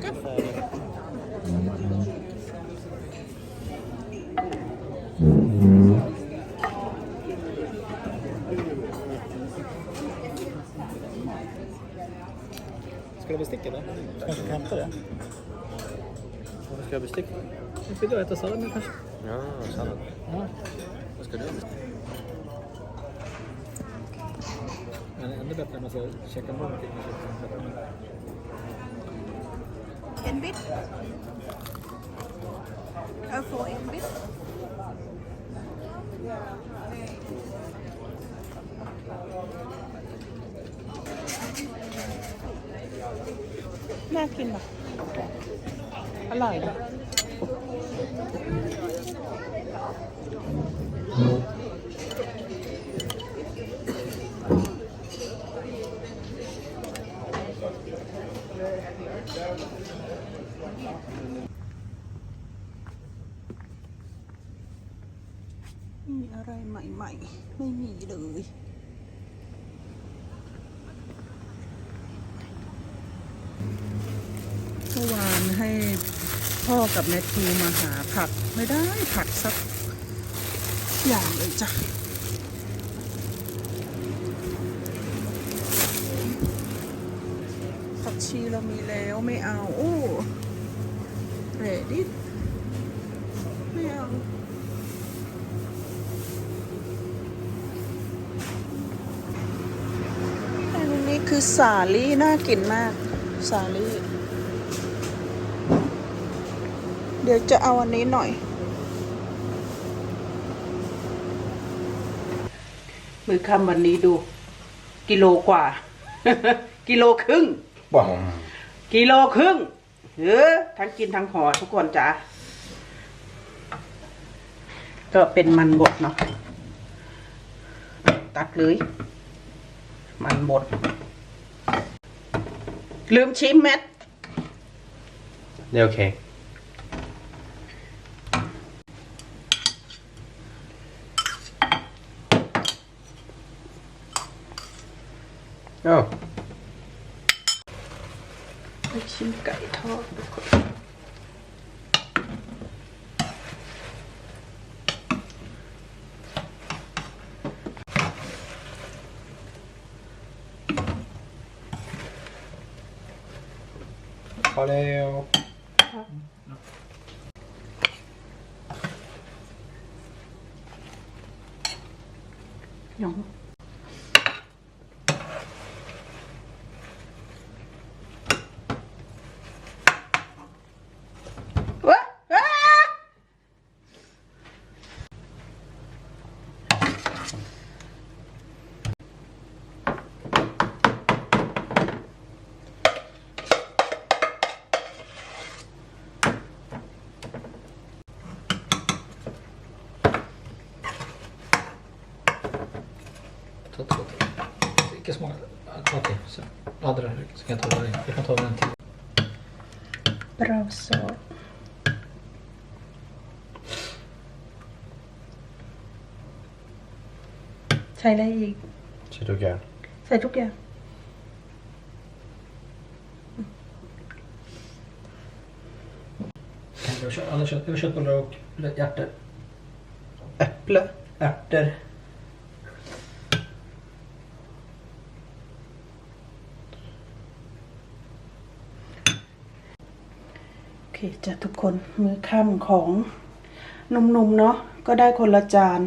Ska du ha bestick eller? Kanske kan hämta det. Varför ska jag ha bestick? Jag ska du äta nu kanske. Ja, sallad. Ja. Vad ska du ha bestick? Men ännu bättre när man ska käka någonting. Med kyckling. En bit. I'll for en bit. น่ากินป่ะอร่อยป่ะ มีอะไรใหม่ๆ ไม่มีเลย เมื่อวานให้พ่อกับแมทธิวมาหาผัก ไม่ได้ผักสักอย่างเลยจ้ะผักชีเรามีแล้วไม่เอา โอ้เรดิไสาลี่ น่ากินมาก สาลี่ เดี๋ยวจะเอาอันนี้หน่อย มือคำวันนี้ดู กิโลกว่า กิโลครึ่ง Wow. กิโลครึ่งเออทั้งกินทั้งห่อทุกคนจ้ะก็เป็นมันบดเนาะตัดเลย มันบด ลืมชิมแมท Det är okej. Ja. ไปชิมไก่ทอด ทุกคน Ta två till. Vilka små? Okej, så. Ja, det där. Ska jag ta den? Jag kan ta den till. เราซอสใช้อะไรอีก Så du kan. ใส่ทุกอย่าง Jag har kött- alla kött- jag har köttbullar och hjärtor. Äpple. Ärtor. โอเคจ้ะทุกคนมือค่ำของหนุ่มๆเนาะก็ได้คนละจาน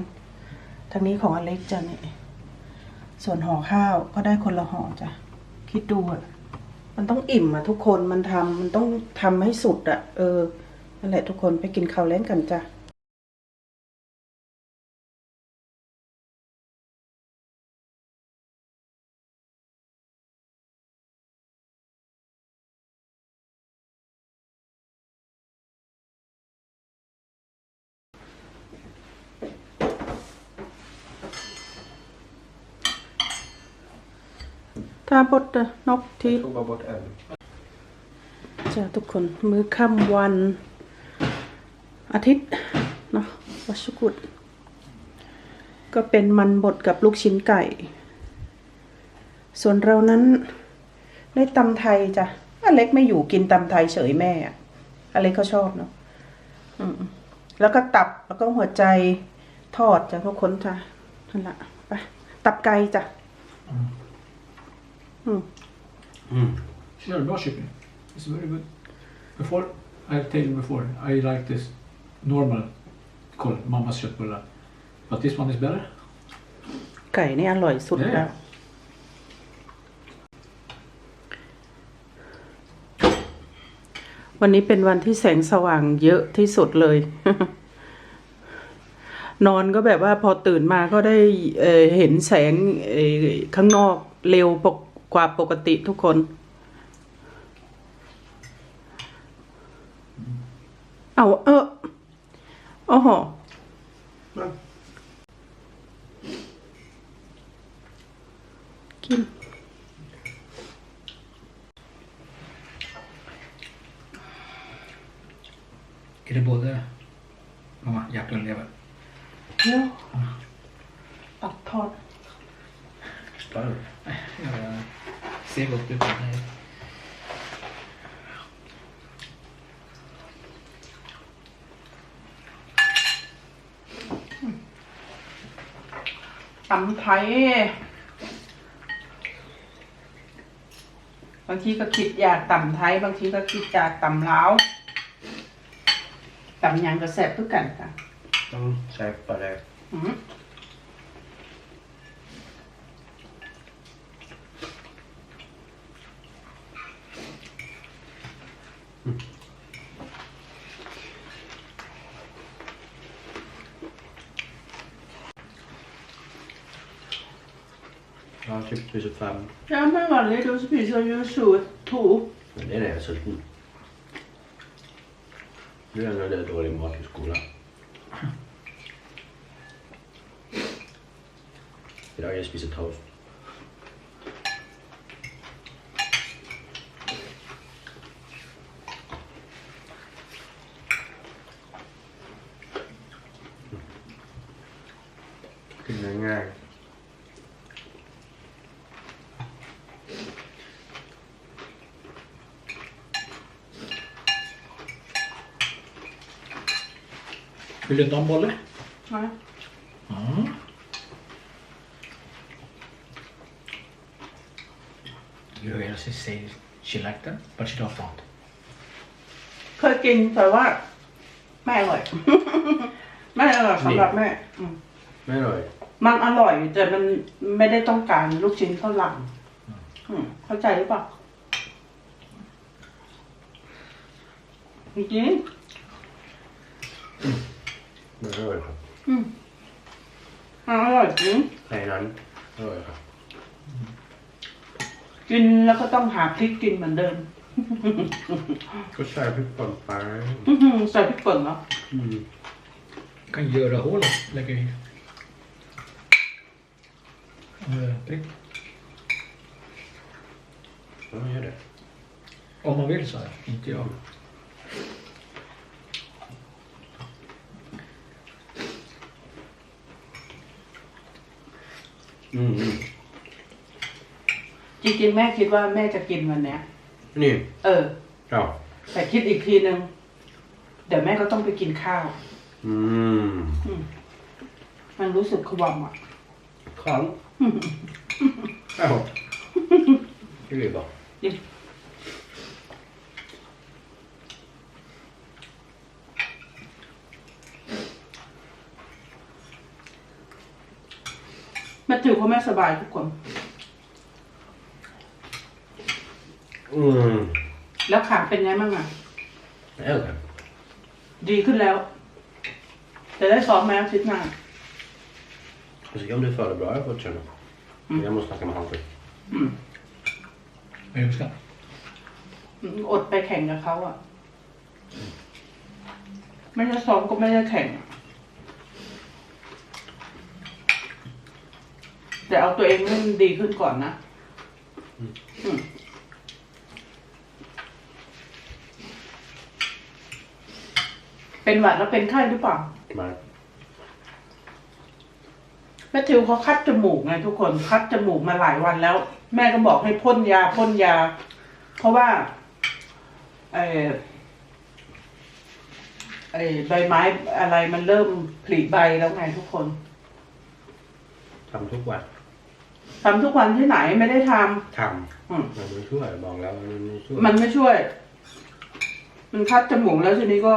ทางนี้ของอเล็กจ้ะนี่ส่วนห่อข้าวก็ได้คนละห่อจ้ะคิดดูอะมันต้องอิ่มอะทุกคนมันทำมันต้องทำให้สุดอะเออนั่นแหละทุกคนไปกินข้าวเล่นกันจ้ะ Ta bort det, knock till. Tog bara bort en. จ้าทุกคนมื้อค่ำวัน อาทิตย์เนาะวัชกุด ก็เป็นมันบดกับลูกชิ้นไก่ ส่วนเรานั้นได้ตำไทยจ้ะอเล็กไม่อยู่กินตำไทยเฉยแม่อะอเล็กก็ชอบเนาะอืมแล้วก็ตับแล้วก็หัวใจทอดจ้ะทุกคนจ้ะนั่นแหละไปตับไก่จ้ะ อืม Mm. Yeah, raw chicken. It's very good. Before, I've taken before, I like this normal called mammas köttbullar. But this one is better. ไก่นี่อร่อยสุดแล้ว วันนี้เป็นวันที่แสงสว่างเยอะที่สุดเลย นอนก็แบบว่าพอตื่นมาก็ได้เอ่อเห็นแสงเอ่อข้างนอกเร็วปก กว่าปกติทุกคน เอาเออโอ้โหกิน Är det både mamma, hjärta och lever? เดี๋ยวตัดทอด Sparv. Jag ser gott ut. Nej. ตำไทยบางทีก็คิดอยากตำไทย บางทีก็คิดอยากตำลาวตำหยังก็แซ่บทุกกันค่ะ Mm. Säkert på det. อืม Josefin se on Joshua Tuu. Venäjässä olisi nyt. Minä löydän tuolin maaliskuulla. Idag har jag spisat havs. Vill du inte ha en bolle? Ja. Ja. Julia says she liked them, but she don't want. เคยกินแต่ว่าไม่อร่อย ไม่อร่อยสำหรับแม่อืมไม่อร่อย มันอร่อยแต่มันไม่ได้ต้องการลูกชิ้นเท่าหลังอืมเข้าใจหรือเปล่าจริงไม่อร่อยครับๆอืมมันอร่อยจริงไข่นั้นอร่อยครับ กินแล้วก็ต้องหาพริกกินเหมือนเดิมก็ใส่พริกป่นไปอื้อหือใส่พริกป่นเหรออืม Kan göra hål och lägga i. Eh, prick. Ja, gör det. Om man vill så här, inte jag. อืมอืมจริงๆแม่คิดว่าแม่จะกินวันเนี้ย นี่เออ ja แต่คิดอีกทีนึง เดี๋ยวแม่ก็ต้องไปกินข้าว อืมมันรู้สึกขวามอะ kan ja det blir bra แม่ ติวเขาไม่สบายทุกคน อืมแล้วขาเป็นไงบ้างอะ det är okej ดีขึ้นแล้วจะได้ซ้อมไหมอาทิตย์หน้า Jag tycker om du för det bra jag har fått känna jag måste snacka med han först Är du bestämd? อืมอดไปแข่งกับเขาอะ ไม่ได้ซ้อมก็ไม่ได้แข่ง แต่เอาตัวเองให้มันดีขึ้นก่อนนะอืมเป็นหวัดแล้วเป็นไข้หรือเปล่า Nej แม่ทิวเขาคัดจมูกไงทุกคนคัดจมูกมาหลายวันแล้ว แม่ก็บอกให้พ่นยาพ่นยา เพราะว่าเออไอใบไม้อะไรมันเริ่มผลิใบแล้วไงทุกคน ทำทุกวัน ทำทุกวันที่ไหนไม่ได้ททำอืมำมันไม่ช่วยบอกแล้วมันไม่ช่วยมันไม่ช่วย มันคัดจมูกแล้วทีนี้ก็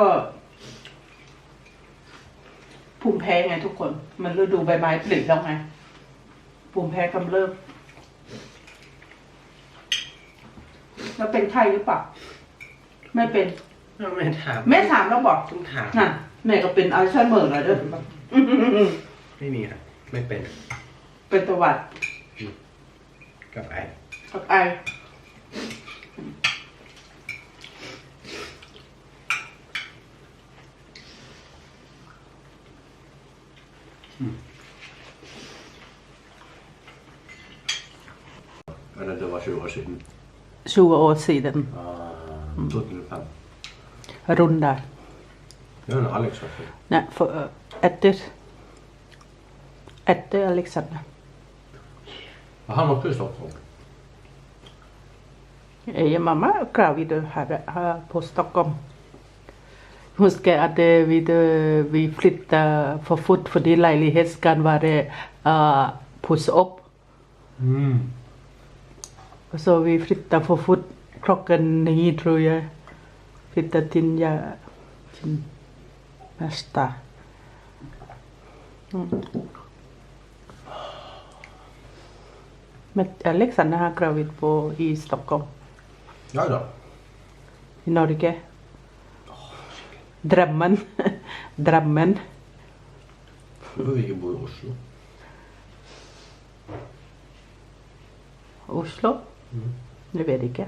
ภูมิแพ้ไงทุกคน มันฤดูใบไม้ผลิแล้วไงภูมิแพ้กำเริบแล้วเป็นไข้หรือเปล่าไม่เป็นไม่ถามแม่ถามแล้วบอกต้องถามน่ะแม่ก็เป็นอัลไซเมอร์แล้วเด้อไม่มีครับไม่เป็นเป็นตวัด กับไอกับไอ Eller det var 20 år sedan. ชูโอซีดัน Uh, 2005. รุนได้ Jag vet inte, Alex har fel. Nej, för uh, efter efter Alexander. Han åkte i Stockholm. Eh, mamma gravid här, här på Stockholm. Huskar att eh, vi, eh, vi flyttade för fort för det lägenheten var uh, puss upp. Mm. Så vi flyttade för fort klockan nio tror jag. Flyttade till, ja, till nästa. Mm. Men Alexander har gravid på, i Stockholm. Ja då. I Norge. Drömmen. Drömmen. Nu får vi bo i Oslo. Oslo? Mm. Det vet jag inte.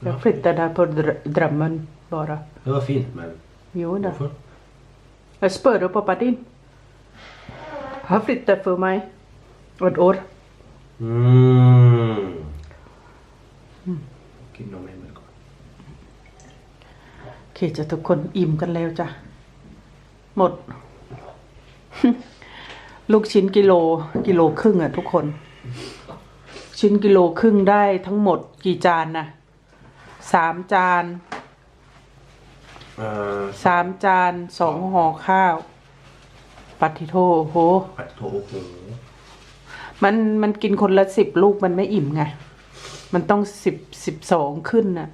Jag Ja. flyttade där på Dr- Drömmen bara. Det var fint men Jo då. varför? Jag spurade pappa din. Han flyttade för mig. Ett år. กินนมให้มันก่อนโอเคจะทุกคนอิ่มกันแล้วจ้ะ หมด ลูกชิ้นกิโลกิโลครึ่งอะทุกคน ชิ้นกิโลครึ่งได้ทั้งหมดกี่จานนะสามจานเอ่อสามจานสองห่อข้าว ปัติโทโห ผัดโถโอ้โห มันมันกินคนละสิบลูกมันไม่อิ่มไง มันต้องสิบสิบสองขึ้นน่ะ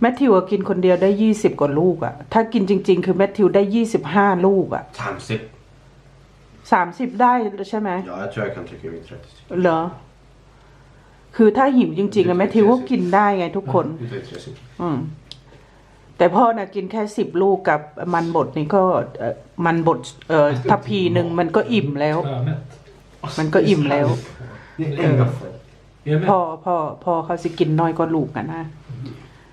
แมทธิวอะกินคนเดียวได้ยี่สิบกว่าลูกอะถ้ากินจริง ๆ คือแมทธิวได้ยี่สิบห้าลูกอะสามสิบสามสิบได้ใช่ไหม Ja, jag tror jag kan trycka in 30 stycken. เหรอ คือถ้าหิวจริงๆอะแมทธิวก็กินได้ไงทุกคน Vi tar 30 stycken. อืม แต่พ่อนะกินแค่สิบลูกกับมันบดนี่ก็เอ่อมันบดเอ่อทัพพีหนึ่งมันก็อิ่มแล้ว Jag är mätt. มันก็อิ่มแล้ว Det är en gaffel. Jag är พ่อ mätt. พ่อพ่อเขาสิกินน้อยกว่าลูกกันนะ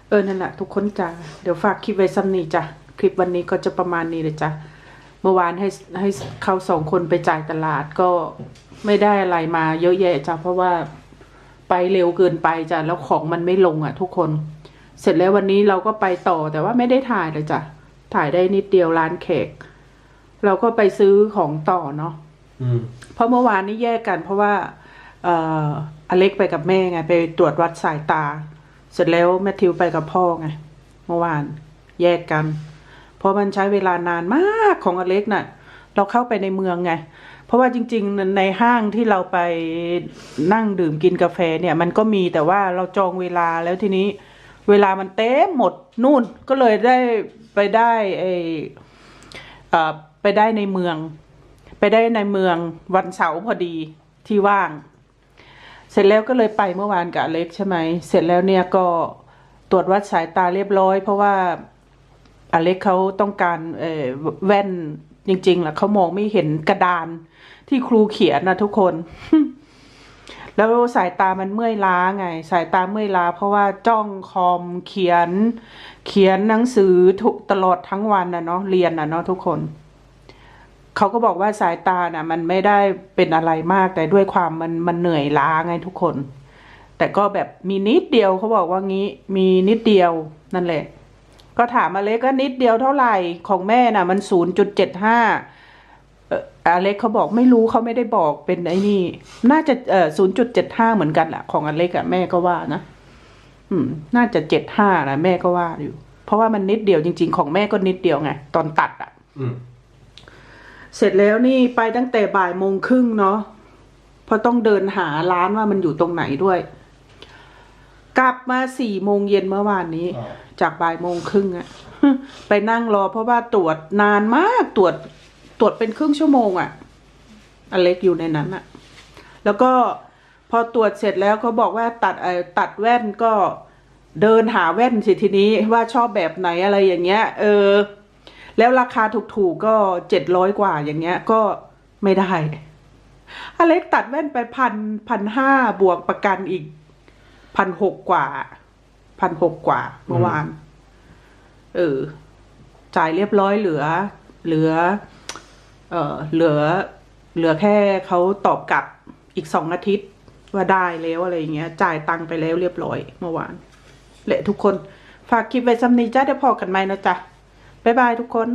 เออนั่นแหละทุกคนจ้ะเดี๋ยวฝากคลิปไว้ซ้ำนี้จ้ะคลิปวันนี้ก็จะประมาณนี้เลยจ้ะเมื่อวานให้ให้เขาสองคนไปจ่ายตลาดก็ไม่ได้อะไรมาเยอะแยะจ้ะเพราะว่าไปเร็วเกินไปจ้ะแล้วของมันไม่ลงอะ ทุกคน เสร็จแล้ววันนี้เราก็ไปต่อแต่ว่าไม่ได้ถ่ายเลยจ้ะถ่ายได้นิดเดียวร้านเค้กเราก็ไปซื้อของต่อเนาะ Mm. เพราะเมื่อวานนี้แยกกัน เพราะว่าเอออเล็กไปกับแม่ไง ไปตรวจวัดสายตา เสร็จแล้วแมทธิวไปกับพ่อไง เมื่อวานแยกกัน เพราะมันใช้เวลานานมากของอเล็กน่ะ เราเข้าไปในเมืองไง เพราะว่าจริง ๆ ในห้างที่เราไปนั่งดื่มกินกาแฟเนี่ย มันก็มีแต่ว่าเราจองเวลาแล้วทีนี้ เวลามันเต็มหมดนู่นก็เลยได้ไปได้ไอไปได้ในเมือง ไปได้ในเมืองวันเสาร์พอดีที่ว่าง เสร็จแล้วก็เลยไปเมื่อวานกับอเล็กใช่ไหม เสร็จแล้วเนี่ยก็ตรวจวัดสายตาเรียบร้อย เพราะว่าอเล็กเขาต้องการเอแว่นจริงๆแหละเขามองไม่เห็นกระดานที่ครูเขียนนะทุกคน แล้วสายตามันเมื่อยล้าไง สายตาเมื่อยล้า เพราะว่าจ้องคอมเขียน เขียนหนังสือตลอดทั้งวันนะเนาะเรียนนะเนาะทุกคน เขาก็บอกว่าสายตาน่ะ มันไม่ได้เป็นอะไรมากแต่ด้วยความมันมันเหนื่อยล้าไงทุกคน แต่ก็แบบมีนิดเดียวเขาบอกว่างี้มีนิดเดียวนั่นแหละ ก็ถามอเล็กก็นิดเดียวเท่าไหร่ของแม่น่ะ มันศูนย์จุดเจ็ดห้าเอเล็กเขาบอกไม่รู้เขาไม่ได้บอกเป็นไอ้นี่ น่าจะเออศูนย์จุดเจ็ดห้าเหมือนกันแหละของอเล็กอะแม่ก็ว่านะอืม น่าจะเจ็ดห้านะแม่ก็ว่าอยู่ เพราะว่ามันนิดเดียวจริง ๆ ของแม่ก็นิดเดียวไงตอนตัดอะ Mm. เสร็จแล้วนี่ไปตั้งแต่บ่ายโมงครึ่งเนาะเพราะต้องเดินหาร้านว่ามันอยู่ตรงไหนด้วย กลับมาสี่โมงเย็นเมื่อวานนี้ จากบ่ายโมงครึ่งอะไปนั่งรอเพราะว่าตรวจนานมากตรวจตรวจเป็นครึ่งชั่วโมงอะอเล็กอยู่ในนั้นอะแล้วก็พอตรวจเสร็จแล้วเขาบอกว่าตัดเออตัดแว่นก็เดินหาแว่นสิทีนี้ว่าชอบแบบไหนอะไรอย่างเงี้ย เออ แล้วราคาถูกๆก็เจ็ดร้อยกว่าอย่างเงี้ยก็ไม่ได้อเล็กตัดแว่นไปพันพันห้าบวกประกันอีกพันหกกว่าพันหกกว่าเมื่อวาน เออ จ่ายเรียบร้อยเหลือ เหลือ เออเหลือ เหลือแค่เขาตอบกลับอีกสองอาทิตย์ ว่าได้แล้วอะไรอย่างเงี้ย จ่ายตังค์ไปแล้วเรียบร้อยเมื่อวาน เละทุกคน ฝากคลิปไว้ซ้ำนี้จ้าเดี๋ยวพอกันไหมนะจ๊ะ บ๊ายบายทุกคน